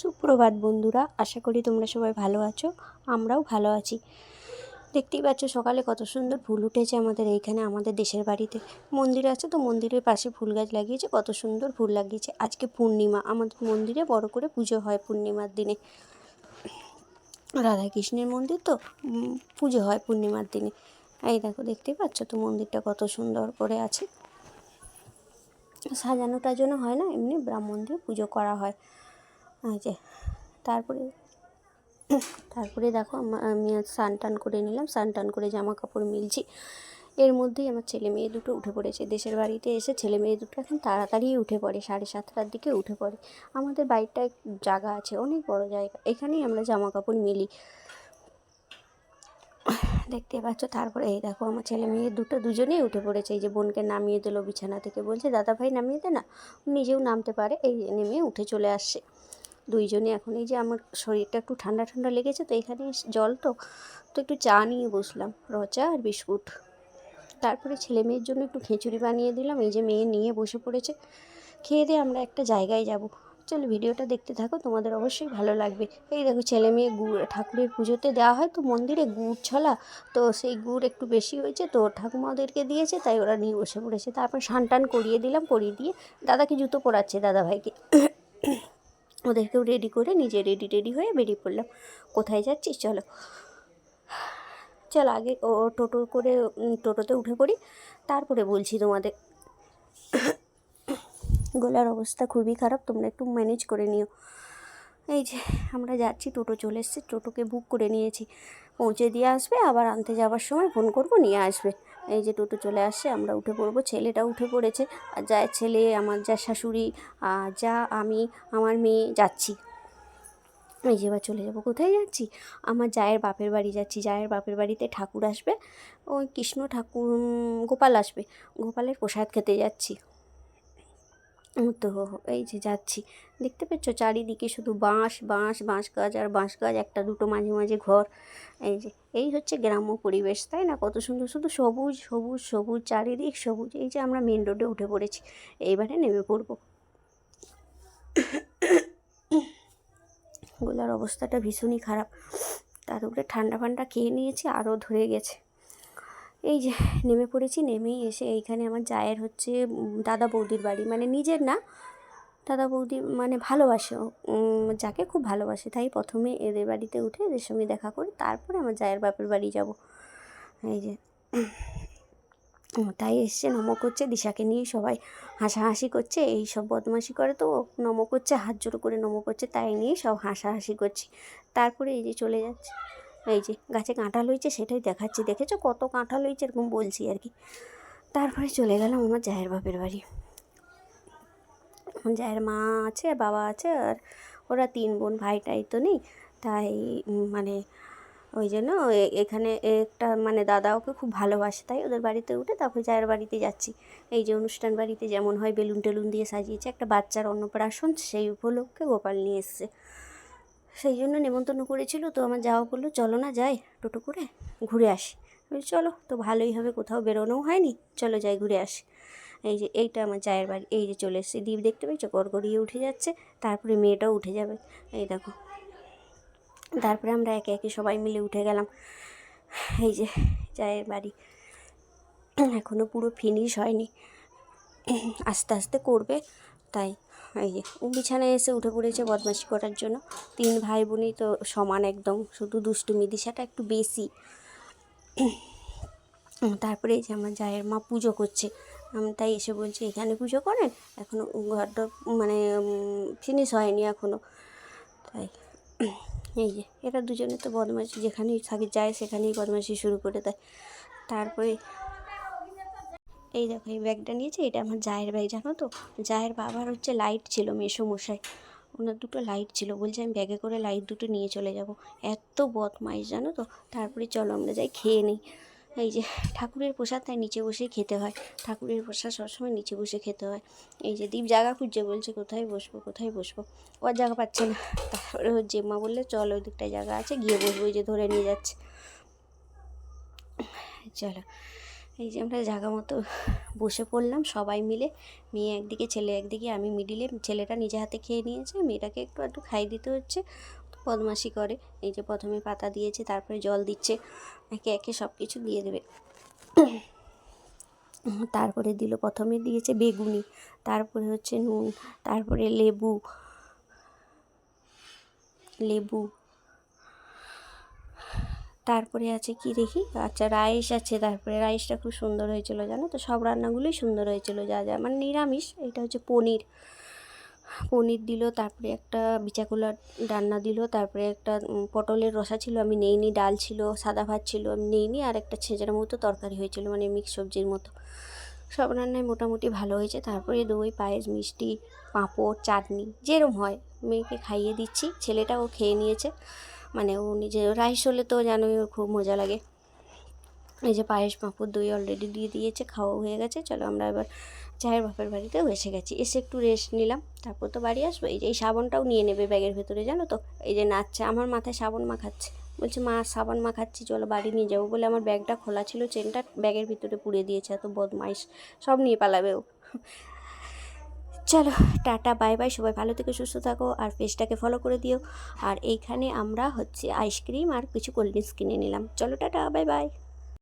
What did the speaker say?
সুপ্রভাত বন্ধুরা, আশা করি তোমরা সবাই ভালো আছো, আমরাও ভালো আছি। দেখতেই পাচ্ছ সকালে কত সুন্দর ফুল উঠেছে আমাদের এইখানে, আমাদের দেশের বাড়িতে। মন্দির আছে তো মন্দিরের পাশে ফুল গাছ লাগিয়েছে, কত সুন্দর ফুল লাগিয়েছে। আজকে পূর্ণিমা, আমাদের মন্দিরে বড় করে পুজো হয় পূর্ণিমার দিনে। রাধাকৃষ্ণের মন্দির তো পুজো হয় পূর্ণিমার দিনে। এই দেখো, দেখতেই পাচ্ছ তো মন্দিরটা কত সুন্দর করে আছে। সাজানো টাজানো হয় না, এমনি ব্রাহ্মণ দিয়ে পুজো করা হয়। এই যে, তারপরে তারপরে দেখো আমি স্নান টান করে নিলাম, স্নান টান করে জামা কাপড় মিলছি। এর মধ্যেই আমার ছেলে মেয়ে দুটো উঠে পড়েছে। দেশের বাড়িতে এসে ছেলে মেয়ে দুটো এখন তাড়াতাড়ি উঠে পড়ে, সাড়ে সাতটার দিকে উঠে পড়ে। আমাদের বাড়িটা এক জায়গা আছে, অনেক বড় জায়গা। এখানেই আমরা জামা কাপড় মিলি। দেখতে পাচ্ছ, তারপরে এই দেখো আমার ছেলে মেয়ে দুটো দুজনেই উঠে পড়েছে। এই যে বোনকে নামিয়ে দিল বিছানা থেকে। বলছে দাদা ভাই নামিয়ে দে না নিজেও নামতে পারে। এই নেমে উঠে চলে আসছে। দুইজনে এখন এই যে আমার শরীরটা একটু ঠান্ডা ঠান্ডা লেগেছে তো এখানে জল তো তো একটু চা নিয়ে বসলাম, রচা আর বিস্কুট। তারপরে ছেলে মেয়ের জন্য একটু খিচুড়ি বানিয়ে দিলাম, এই যে মেয়ে নিয়ে বসে পড়েছে। খেয়ে দিয়ে আমরা একটা জায়গায় যাব। চলো ভিডিওটা দেখতে থাকো, তোমাদের অবশ্যই ভালো লাগবে। এই দেখো ছেলে মেয়ে গুড় ঠাকুরের পুজোতে দেওয়া হয় তো মন্দিরে গুড় ছলা, তো সেই গুড় একটু বেশি হয়েছে তো ঠাকুমা ওদেরকে দিয়েছে, তাই ওরা নিয়ে বসে পড়েছে। তারপর সান টান করিয়ে দিলাম, করিয়ে দিয়ে দাদাকে জুতো পরাচ্ছে দাদা ভাইকে ওদেরকেও রেডি করে নিজে রেডি রেডি হয়ে বেরিয়ে পড়লাম। কোথায় যাচ্ছিস? চলো। চল আগে ও টোটো করে টোটোতে উঠে পড়ি। তারপরে বলছি তোমাদের। গলার অবস্থা খুবই খারাপ, তোমরা একটু ম্যানেজ করে নিও। এই যে, আমরা যাচ্ছি, টোটো চলে এসছে, টোটোকে বুক করে নিয়েছি। পৌঁছে দিয়ে আসবে, আবার আনতে যাওয়ার সময় ফোন করব, নিয়ে আসবে। এই যে টোটো চলে আসছে আমরা উঠে পড়ব। ছেলেটা উঠে পড়েছে। আর যা ছেলে, আমার যা শাশুড়ি যা আমি, আমার মেয়ে, যাচ্ছি। এই যে এবার চলে যাব। কোথায় যাচ্ছি? আমার জায়ের বাপের বাড়ি যাচ্ছি। জায়ের বাপের বাড়িতে ঠাকুর আসবে। ওই কৃষ্ণ ঠাকুর গোপাল আসবে। গোপালের প্রসাদ খেতে যাচ্ছি। তো এই যে যাচ্ছি। দেখতে পাচ্ছ চারিদিকে শুধু বাঁশ বাঁশ বাঁশ গাছ আর বাঁশ গাছ, একটা দুটো মাঝে মাঝে ঘর। এই যে, এই হচ্ছে গ্রাম্য পরিবেশ, তাই না? কত সুন্দর, শুধু সবুজ সবুজ সবুজ, চারিদিক সবুজ। এই যে আমরা মেন রোডে উঠে পড়েছি, এইবারে নেমে পড়ব। গোলার অবস্থাটা ভীষণই খারাপ। তার উপরে ঠান্ডা ফান্ডা খেয়ে নিয়েছি আরও ধরে গেছে। এই যে নেমে পড়েছি, নেমেই এসে এইখানে আমার জায়ের হচ্ছে দাদা বৌদির বাড়ি। মানে নিজের না, দাদা বৌদি মানে ভালোবাসে যাকে খুব ভালোবাসে। তাই প্রথমে এদের বাড়িতে উঠে এদের সঙ্গে দেখা করি তারপরে আমার জায়ের বাপের বাড়ি যাব। এই যে, তাই এসছে, নমো করছে, দিশাকে নিয়ে সবাই হাসাহাসি করছে, এই সব বদমাশি করে তো ও নমো করছে, হাত জোড়ো করে নমো করছে, তাই নিয়ে সব হাসাহাসি করছি। তারপরে এই যে চলে যাচ্ছে। এই যে গাছে কাঁঠাল হয়েছে সেটাই দেখাচ্ছি। দেখেছ? কত কাঁঠাল হয়েছে এরকম বলছি আর কি। তারপরে চলে গেলাম আমার জায়ের বাপের বাড়ি। জায়ের মা আছে, বাবা আছে, আর ওরা তিন বোন ভাইটাই তো নেই। তাই মানে ওই জন্য এখানে একটা মানে দাদা ওকে খুব ভালোবাসে। তাই ওদের বাড়িতে উঠে তারপর জায়ের বাড়িতে যাচ্ছি। এই যে অনুষ্ঠান বাড়িতে যেমন হয় বেলুন টেলুন দিয়ে সাজিয়েছে। একটা বাচ্চার অন্নপ্রাশন, সেই উপলক্ষে গোপাল নিয়ে এসছে। সেই জন্য নেমন্তন্ন করেছিল। তো আমার যাওয়া বলল, চলো না যাই, টোটো করে ঘুরে আসি। চলো, তো ভালোই হবে, কোথাও বেরোনোও হয়নি, চলো যাই ঘুরে আসি। এই যে, এইটা আমার জায়ের বাড়ি, এই যে চলে এসেছে। দ্বীপ দেখতে পেয়েছ? গড়গড়িয়ে উঠে যাচ্ছে, তারপরে মেয়েটাও উঠে যাবে। এই দেখো, তারপরে আমরা একে একে সবাই মিলে উঠে গেলাম। এই যে জায়ের বাড়ি। এখনও পুরো ফিনিশ হয়নি। আস্তে আস্তে করবে, তাই এই যে, ও বিছানায় এসে উঠে পড়েছে বদমাশি করার জন্য। তিন ভাই বোনই তো সমান একদম, শুধু দুষ্টুমি, দিশাটা একটু বেশি। তারপরে এই যে আমার জায়ের মা পুজো করছে। আমি তাই এসে বলছি, এখানে পুজো করেন? এখনও ঘরটা মানে ফিনিশ হয়নি এখনও তাই, এই যে, এরা দুজনে তো বদমাশি, যেখানেই থাকে যায় সেখানেই বদমাশি শুরু করে দেয়। তারপরে এই দেখো, এই ব্যাগটা নিয়েছে, এটা আমার জায়ের ব্যাগ জানো তো? জায়ের বাবার হচ্ছে লাইট ছিল মেসো মশাই ওনার দুটো লাইট ছিল, বলছে আমি ব্যাগে করে লাইট দুটো নিয়ে চলে যাব। এত বদমাইশ, জানো তো? তারপরে চলো আমরা যাই খেয়ে নিই। এই যে, ঠাকুরের প্রসাদ তাই নিচে বসেই খেতে হয়। ঠাকুরের প্রসাদ সবসময় নিচে বসে খেতে হয়। এই যে, দীপ জায়গা খুঁজছে, বলছে কোথায় বসবো কোথায় বসবো? ওর জায়গা পাচ্ছে না। তারপরে ওর জেম্মা বললে, চল ওই দিকটায় জায়গা আছে, গিয়ে বসবো যে ধরে নিয়ে যাচ্ছে। চলো। এই যে আমরা জায়গা মতো বসে পড়লাম, সবাই মিলে। মেয়ে একদিকে, ছেলে একদিকে, আমি মিডিলে ছেলেটা নিজে হাতে খেয়ে নিয়েছে, মেয়েটাকে একটু একটু খাইয়ে দিতে হচ্ছে। বদমাশি করে। এই যে প্রথমে পাতা দিয়েছে, তারপরে জল দিচ্ছে। একে একে সব কিছু দিয়ে দেবে। তারপরে দিল, প্রথমে দিয়েছে বেগুনি, তারপরে হচ্ছে নুন, তারপরে লেবু। লেবু। তারপরে আছে কি দেখি? আচ্ছা রাইস আছে তারপরে। রাইসটা খুব সুন্দর হয়েছিল, জানো তো? সব রান্নাগুলোই সুন্দর হয়েছিল, যা যা। মানে নিরামিষ, এটা হচ্ছে পনির। পনির দিল, তারপরে একটা বিচাকুলার রান্না দিল, তারপরে একটা পটলের রসা ছিল, আমি নেইনি, ডাল ছিল, সাদা ভাত ছিল, আমি নেইনি, আর একটা ছেঁচড়ার মতো তরকারি হয়েছিল মানে মিক্স সবজির মতো। সব রান্নায় মোটামুটি ভালো হয়েছে। তারপরে দই, পায়েস, মিষ্টি, পাঁপড়, চাটনি, যেরম হয়। মেয়েকে খাইয়ে দিচ্ছি, ছেলেটাও খেয়ে নিয়েছে। মানে ও নিজে রাইস হলে তো জানোই ওর খুব মজা লাগে। এই যে পায়েস পাঁপড় দই অলরেডি দিয়ে দিয়েছে খাওয়া হয়ে গেছে। চলো আমরা এবার চায়ের বাপের বাড়িতেও এসে গেছি। এসে একটু রেস্ট নিলাম, তারপর তো বাড়ি আসব। এই যে, এই সাবানটাও নিয়ে নেবে ব্যাগের ভেতরে, জানো তো? এই যে নাচছে, আমার মাথায় সাবান মাখাচ্ছে। বলছে, মা, সাবান মাখাচ্ছি, চলো বাড়ি নিয়ে যাব। বলে আমার ব্যাগটা খোলা ছিল, চেনটা ব্যাগের ভিতরে পুড়ে দিয়েছে, এত বদমাইশ। সব নিয়ে পালাবে ও। চলো, টাটা, বাই বাই। সবাই ভালো থেকে, সুস্থ থাকো আর পেজটাকে ফলো করে দিও। আর এইখানে আমরা হচ্ছে আইসক্রিম আর কিছু কোল্ড ড্রিঙ্কস কিনে নিলাম। চলো, টাটা, বাই বাই।